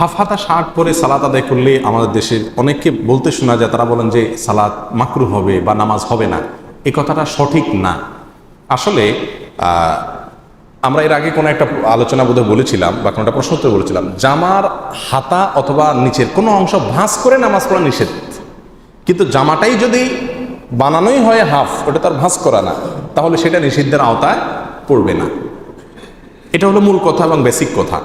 Half হাতা shirt পরে সালাত আদায় করলে আমাদের দেশের অনেককে বলতে শোনা যায়, তারা বলেন যে সালাত মাকরু হবে বা নামাজ হবে না। এ কথাটা সঠিক না। আসলে আমরা এর আগে কোনো একটা আলোচনা বোধহয় বলেছিলাম বা কোনো একটা প্রশ্ন উত্তরে বলেছিলাম, জামার হাতা অথবা নিচের কোনো অংশ ভাঁজ করে নামাজ পড়া নিষেধ। কিন্তু জামাটাই যদি বানানোই হয় হাফ, ওটা তার ভাঁজ করা না, তাহলে সেটা নিষিদ্ধের আওতায় পড়বে না। এটা হলো মূল কথা এবং বেসিক কথা।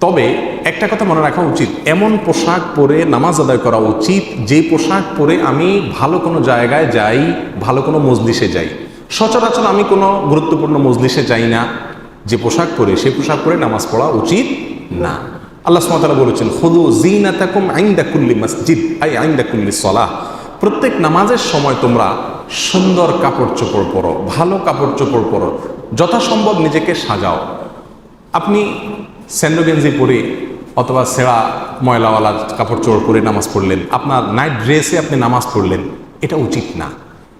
তবে একটা কথা মনে রাখা উচিত। এমন পোশাক পরে নামাজ আদায় করা উচিত, যে পোশাক পরে আমি ভালো কোনো জায়গায় যাই, ভালো কোনো মজলিসে যাই। সচরাচর আমি কোনো গুরুত্বপূর্ণ মজলিসে যাই না। যে পোশাক পরে সেই পোশাক পরে নামাজ পড়া উচিত না। আল্লাহ সুমতালা বলেছেন খুদু জিনাতাকুম আইন্দা কুল্লি মসজিদ, আই আইন্দা কুল্লি সলাহ। প্রত্যেক নামাজের সময় তোমরা সুন্দর কাপড় চোপড় পরো, ভালো কাপড় চোপড় পরো, যথাসম্ভব নিজেকে সাজাও। আপনি স্যান্ডো গেঞ্জি পরে অথবা সেরা ময়লাওয়ালা কাপড় চোর পরে নামাজ পড়লেন। আপনার নাইট ড্রেসে আপনি নামাজ পড়লেন। এটা উচিত না।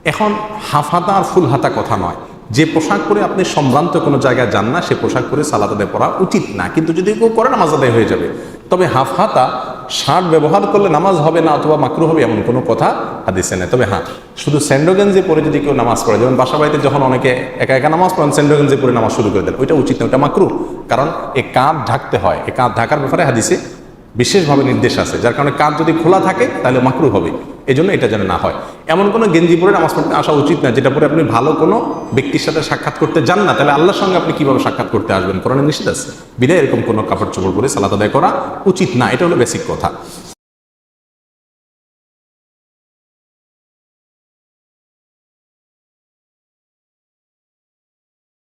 এখন হাফ হাতা আর ফুল হাতা কথা নয়। যে পোশাক পরে আপনি সম্ভ্রান্ত কোনো জায়গায় যান না, সে পোশাক পরে সালাদ আদায় পড়া উচিত না। কিন্তু যদি কেউ করে, নামাজ আদায় হয়ে যাবে। তবে হাফ হাতা শার্ট ব্যবহার করলে নামাজ হবে না অথবা মাকরু হবে এমন কোনো কথা হাদিসে নেই। তবে হ্যাঁ শুধু স্যান্ডোগেঞ্জে পরে যদি কেউ নামাজ পড়ে, যেমন বাসা বাড়িতে যখন অনেকে একা একা নামাজ পড়েন স্যান্ডোগেঞ্জে পরে নামাজ শুরু করে দেন। ওইটা উচিত না ওটা মাকরু। কারণ এ কাঁধ ঢাকতে হয়। এ কাঁধ ঢাকার ব্যাপারে হাদিসে বিশেষভাবে নির্দেশ আছে। যার কারণে কাজ যদি খোলা থাকে, তাহলে মাকরু হবে। এই জন্য এটা যেন না হয়। এমন কোনো গেঞ্জি পরে নামাজ পড়তে আসা উচিত না, যেটা পরে আপনি ভালো কোনো ব্যক্তির সাথে সাক্ষাৎ করতে যান না। তাহলে আল্লাহর সঙ্গে আপনি কীভাবে সাক্ষাৎ করতে আসবেন? কোরআনে নিষেধ আছে। বিদায় এরকম কোনো কাপড় চোপড় পরে সালাত আদায় করা উচিত না। এটা হলো বেসিক কথা।